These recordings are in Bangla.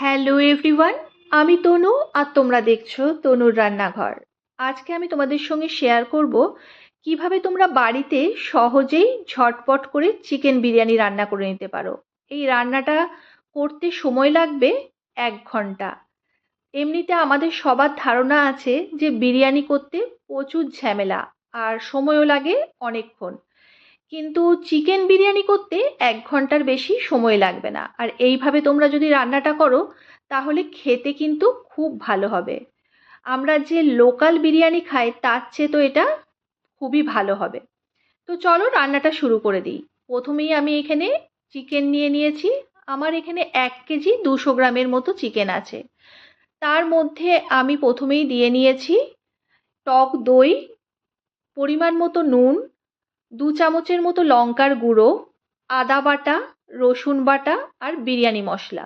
হ্যালো এভরিওয়ান আমি তনু আর তোমরা দেখছ তনুর রান্নাঘর। আজকে আমি তোমাদের সঙ্গে শেয়ার করব কীভাবে তোমরা বাড়িতে সহজেই ঝটপট করে চিকেন বিরিয়ানি রান্না করে নিতে পারো। এই রান্নাটা করতে সময় লাগবে এক ঘণ্টা। এমনিতে আমাদের সবার ধারণা আছে যে বিরিয়ানি করতে প্রচুর ঝামেলা আর সময়ও লাগে অনেকক্ষণ। কিন্তু চিকেন বিরিয়ানি করতে এক ঘণ্টার বেশি সময় লাগবে না। আর এইভাবে তোমরা যদি রান্নাটা করো, তাহলে খেতে কিন্তু খুব ভালো হবে। আমরা যে লোকাল বিরিয়ানি খাই, তার চেয়ে তো এটা খুবই ভালো হবে। তো চলো রান্নাটা শুরু করে দিই। প্রথমেই আমি এখানে চিকেন নিয়ে নিয়েছি। আমার এখানে এক কেজি দুশো গ্রামের মতো চিকেন আছে। তার মধ্যে আমি প্রথমেই দিয়ে নিয়েছি টক দই, পরিমাণ মতো নুন দু চামচের মতো লঙ্কার গুঁড়ো, আদা বাটা, রসুন বাটা আর বিরিয়ানি মশলা।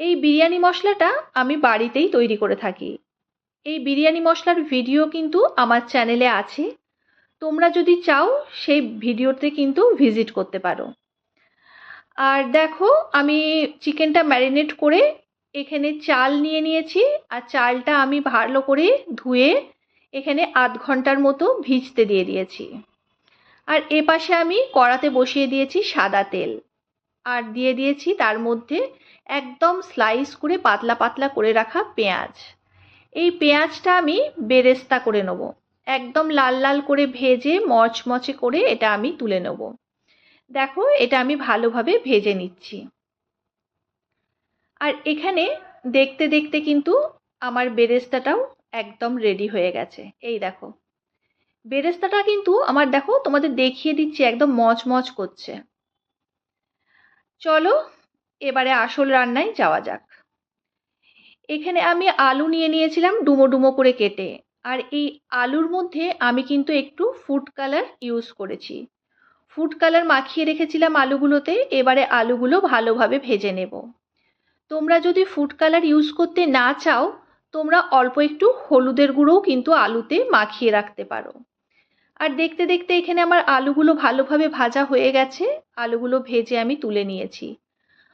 এই বিরিয়ানি মশলাটা আমি বাড়িতেই তৈরি করে থাকি। এই বিরিয়ানি মশলার ভিডিও কিন্তু আমার চ্যানেলে আছে। তোমরা যদি চাও, সেই ভিডিওতে কিন্তু ভিজিট করতে পারো। আর দেখো, আমি চিকেনটা ম্যারিনেট করে এখানে চাল নিয়ে নিয়েছি। আর চালটা আমি ভালো করে ধুয়ে এখানে আধ ঘণ্টার মতো ভিজতে দিয়ে দিয়েছি। আর এ পাশে আমি কড়াতে বসিয়ে দিয়েছি সাদা তেল। আর দিয়ে দিয়েছি তার মধ্যে একদম স্লাইস করে পাতলা পাতলা করে রাখা পেঁয়াজ। এই পেঁয়াজটা আমি বেরেস্তা করে নেব। একদম লাল লাল করে ভেজে মচমচে করে এটা আমি তুলে নেব। দেখো, এটা আমি ভালোভাবে ভেজে নিচ্ছি। আর এখানে দেখতে দেখতে কিন্তু আমার বেরেস্তাটাও একদম রেডি হয়ে গেছে। এই দেখো। বেরেস্তাটা কিন্তু আমার দেখো তোমাদের দেখিয়ে দিচ্ছি, একদম মচমচ করছে। চলো, এবারে আসল রান্নায় যাওয়া যাক। এখানে আমি আলু নিয়ে নিয়েছিলাম ডুমো ডুমো করে কেটে, আর এই আলুর মধ্যে আমি কিন্তু একটু ফুড কালার ইউজ করেছি। ফুড কালার মাখিয়ে রেখেছিলাম আলুগুলোতে, এবারে আলুগুলো ভালোভাবে ভেজে নেব। তোমরা যদি ফুড কালার ইউজ করতে না চাও, তোমরা অল্প একটু হলুদের গুঁড়োও কিন্তু আলুতে মাখিয়ে রাখতে পারো। আর দেখতে দেখতে এখানে আমার আলুগুলো ভালোভাবে ভাজা হয়ে গেছে। আলুগুলো ভেজে আমি তুলে নিয়েছি।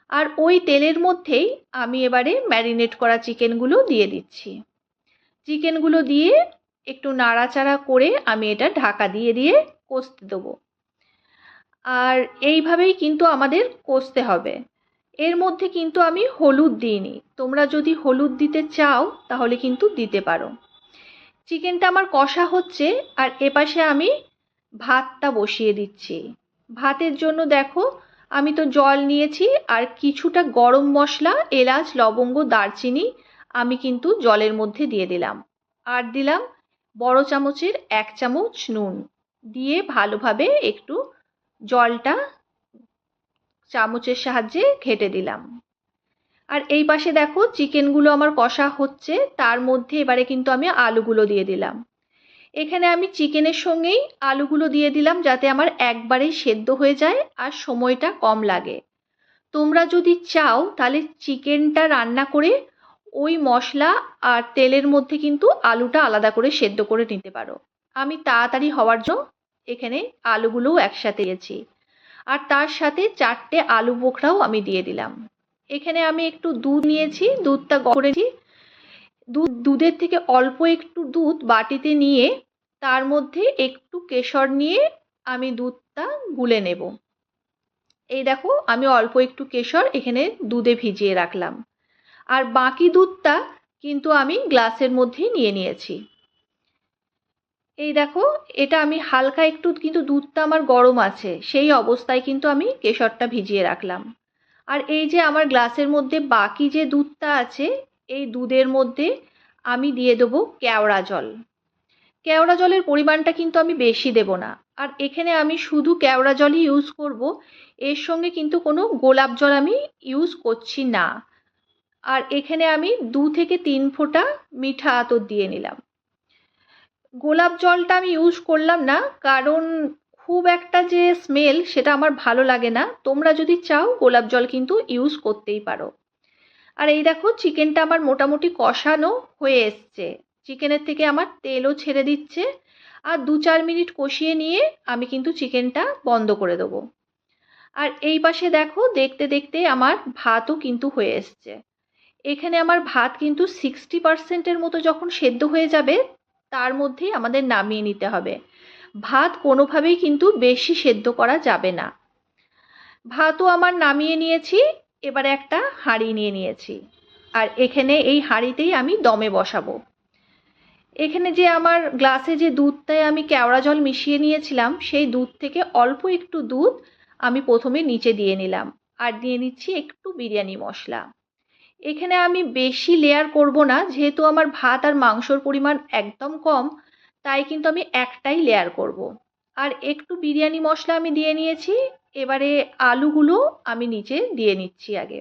আর ওই তেলের মধ্যেই আমি এবারে ম্যারিনেট করা চিকেনগুলো দিয়ে দিচ্ছি। চিকেনগুলো দিয়ে একটু নাড়াচাড়া করে আমি এটা ঢাকা দিয়ে দিয়ে কষতে দেবো। আর এইভাবেই কিন্তু আমাদের কষতে হবে। এর মধ্যে কিন্তু আমি হলুদ দিইনি। তোমরা যদি হলুদ দিতে চাও, তাহলে কিন্তু দিতে পারো। চিকেনটা আমার কষা হচ্ছে, আর এপাশে আমি ভাতটা বসিয়ে দিচ্ছি। ভাতের জন্য দেখো, আমি তো জল নিয়েছি, আর কিছুটা গরম মশলা, এলাচ, লবঙ্গ, দারচিনি আমি কিন্তু জলের মধ্যে দিয়ে দিলাম। আর দিলাম বড় চামচের এক চামচ নুন। দিয়ে ভালোভাবে একটু জলটা চামচের সাহায্যে ঘেটে দিলাম। আর এই পাশে দেখো, চিকেনগুলো আমার কষা হচ্ছে, তার মধ্যে এবারে কিন্তু আমি আলুগুলো দিয়ে দিলাম। এখানে আমি চিকেনের সঙ্গেই আলুগুলো দিয়ে দিলাম যাতে আমার একবারেই সেদ্ধ হয়ে যায় আর সময়টা কম লাগে। তোমরা যদি চাও তাহলে চিকেনটা রান্না করে ওই মশলা আর তেলের মধ্যে কিন্তু আলুটা আলাদা করে সেদ্ধ করে নিতে পারো। আমি তাড়াতাড়ি হওয়ার জন্য এখানে আলুগুলোও একসাথে দিয়েছি। আর তার সাথে চারটে আলু বোখরাও আমি দিয়ে দিলাম। এখানে আমি একটু দুধ নিয়েছি, দুধটা করেছি। দুধ, দুধের থেকে অল্প একটু দুধ বাটিতে নিয়ে, তার মধ্যে একটু কেশর নিয়ে আমি দুধটা গুলে নেব। এই দেখো, আমি অল্প একটু কেশর এখানে দুধে ভিজিয়ে রাখলাম। আর বাকি দুধটা কিন্তু আমি গ্লাসের মধ্যেই নিয়ে নিয়েছি। এই দেখো, এটা আমি হালকা একটু, কিন্তু দুধটা আমার গরম আছে। সেই অবস্থায় কিন্তু আমি কেশরটা ভিজিয়ে রাখলাম। আর এই যে আমার গ্লাসের মধ্যে বাকি যে দুধটা আছে, এই দুধের মধ্যে আমি দিয়ে দেবো কেওড়া জল। কেওড়া জলের পরিমাণটা কিন্তু আমি বেশি দেব না। আর এখানে আমি শুধু কেওড়া জলই ইউজ করব, এর সঙ্গে কিন্তু কোনো গোলাপ জল আমি ইউজ করছি না। আর এখানে আমি দু থেকে তিন ফোঁটা মিঠা আতর দিয়ে নিলাম। গোলাপ জলটা আমি ইউজ করলাম না, কারণ খুব একটা যে স্মেল সেটা আমার ভালো লাগে না। তোমরা যদি চাও, গোলাপ জল কিন্তু ইউজ করতেই পারো। আর এই দেখো চিকেনটা আমার মোটামুটি কষানো হয়ে এসছে। চিকেনের থেকে আমার তেলও ছেড়ে দিচ্ছে। আর দু চার মিনিট কষিয়ে নিয়ে আমি কিন্তু চিকেনটা বন্ধ করে দেবো। আর এই পাশে দেখো, দেখতে দেখতে আমার ভাতও কিন্তু হয়ে এসছে। এখানে আমার ভাত কিন্তু সিক্সটি পার্সেন্টের মতো যখন সেদ্ধ হয়ে যাবে, তার মধ্যেই আমাদের নামিয়ে নিতে হবে। ভাত কোনোভাবেই কিন্তু বেশি সেদ্ধ করা যাবে না। ভাতও আমার নামিয়ে নিয়েছি, এবারে একটা হাঁড়ি নিয়ে নিয়েছি। আর এখানে এই হাঁড়িতেই আমি দমে বসাবো। এখানে যে আমার গ্লাসে যে দুধটায় আমি কেওড়া জল মিশিয়ে নিয়েছিলাম, সেই দুধ থেকে অল্প একটু দুধ আমি প্রথমে নিচে দিয়ে নিলাম। আর দিয়ে নিচ্ছি একটু বিরিয়ানি মশলা। এখানে আমি বেশি লেয়ার করব না, যেহেতু আমার ভাত আর মাংসর পরিমাণ একদম কম তাই কিন্তু আমি একটাই লেয়ার করব। আর একটু বিরিয়ানি মশলা আমি দিয়ে নিয়েছি, এবারে আলুগুলো আমি নিচে দিয়ে নিচ্ছি আগে।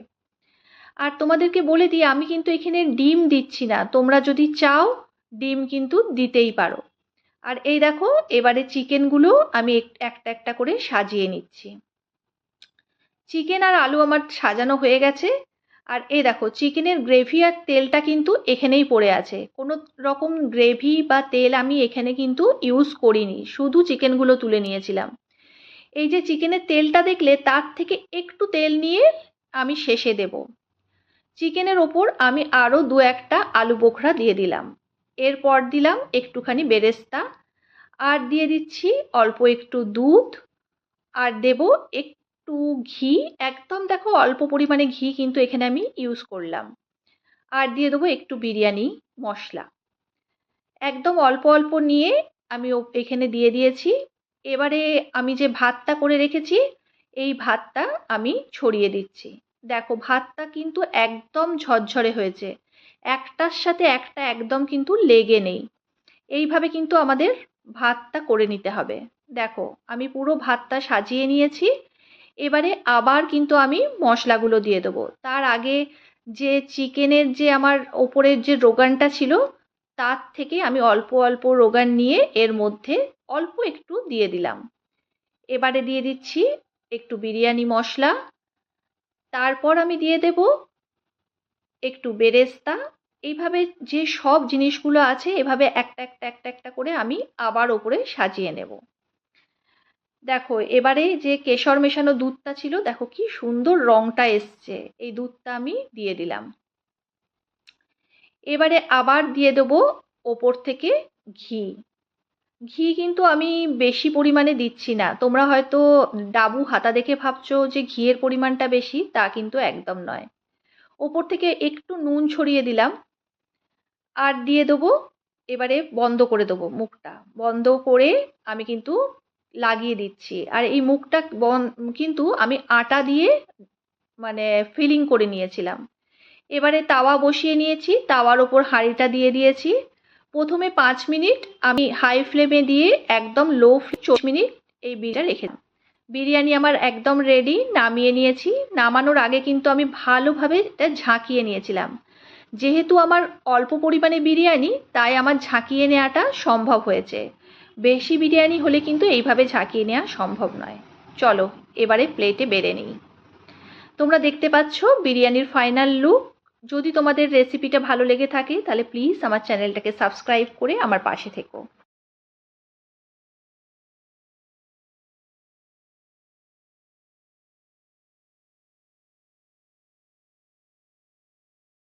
আর তোমাদেরকে বলে দিই, আমি কিন্তু এখানে ডিম দিচ্ছি না, তোমরা যদি চাও, ডিম কিন্তু দিতেই পারো। আর এই দেখো, এবারে চিকেনগুলো আমি একটা একটা করে সাজিয়ে নিচ্ছি। চিকেন আর আলু আমার সাজানো হয়ে গেছে আর এই দেখো, চিকেনের গ্রেভি আর তেলটা কিন্তু এখানেই পড়ে আছে। কোনো রকম গ্রেভি বা তেল আমি এখানে কিন্তু ইউজ করিনি, শুধু চিকেনগুলো তুলে নিয়েছিলাম। এই যে চিকেনের তেলটা দেখলে, তার থেকে একটু তেল নিয়ে আমি শেষে দেব। চিকেনের ওপর আমি আরও দু একটা আলু বোখরা দিয়ে দিলাম। এরপর দিলাম একটুখানি বেরেস্তা। আর দিয়ে দিচ্ছি অল্প একটু দুধ। আর দেব একটু ঘি। একদম দেখো অল্প পরিমাণে ঘি কিন্তু এখানে আমি ইউজ করলাম। আর দিয়ে দেবো একটু বিরিয়ানি মশলা। একদম অল্প অল্প নিয়ে আমি এখানে দিয়ে দিয়েছি। এবারে আমি যে ভাতটা করে রেখেছি, এই ভাতটা আমি ছড়িয়ে দিচ্ছি। দেখো ভাতটা কিন্তু একদম ঝরঝরে হয়েছে। একটার সাথে একটা একদম কিন্তু লেগে নেই। এইভাবে কিন্তু আমাদের ভাতটা করে নিতে হবে। দেখো আমি পুরো ভাতটা সাজিয়ে নিয়েছি। এবারে আবার কিন্তু আমি মশলাগুলো দিয়ে দেবো। তার আগে যে চিকেনের যে আমার ওপরের যে রোগানটা ছিল, তার থেকে আমি অল্প অল্প রোগান নিয়ে এর মধ্যে অল্প একটু দিয়ে দিলাম। এবারে দিয়ে দিচ্ছি একটু বিরিয়ানি মশলা। তারপর আমি দিয়ে দেব একটু বেরেস্তা। এইভাবে যে সব জিনিসগুলো আছে, এভাবে একটা একটা একটা একটা করে আমি আবার ওপরে সাজিয়ে নেব। দেখো, এবারে যে কেশর মেশানো দুধটা ছিল, দেখো কি সুন্দর রংটা এসছে। এই দুধটা আমি দিয়ে দিলাম। এবারে আবার দিয়ে দেবো ওপর থেকে ঘি। ঘি কিন্তু আমি বেশি পরিমাণে দিচ্ছি না। তোমরা হয়তো ডাবু হাতা দেখে ভাবছ যে ঘিয়ের পরিমাণটা বেশি, তা কিন্তু একদম নয়। ওপর থেকে একটু নুন ছড়িয়ে দিলাম। আর দিয়ে দেবো, এবারে বন্ধ করে দেবো মুখটা। বন্ধ করে আমি কিন্তু লাগিয়ে দিচ্ছি। আর এই মুখটা কিন্তু আমি আটা দিয়ে মানে ফিলিং করে নিয়েছিলাম। এবারে তাওয়া বসিয়ে নিয়েছি, তাওয়ার ওপর হাঁড়িটা দিয়ে দিয়েছি। প্রথমে পাঁচ মিনিট আমি হাই ফ্লেমে দিয়ে একদম লো চল্লিশ মিনিট এই বিটা রেখে বিরিয়ানি আমার একদম রেডি নামিয়ে নিয়েছি। নামানোর আগে কিন্তু আমি ভালোভাবে এটা ঝাঁকিয়ে নিয়েছিলাম। যেহেতু আমার অল্প পরিমাণে বিরিয়ানি, তাই আমার ঝাঁকিয়ে নেওয়াটা সম্ভব হয়েছে। বেশি বিরিয়ানি হলে কিন্তু এইভাবে ঝাঁকিয়ে নেওয়া সম্ভব নয়। চলো, এবারে প্লেটে বেড়ে নিই। তোমরা দেখতে পাচ্ছ বিরিয়ানির ফাইনাল লুক যদি তোমাদের রেসিপিটা ভালো লেগে থাকে, তাহলে প্লিজ আমার চ্যানেলটাকে সাবস্ক্রাইব করে আমার পাশে থেকো।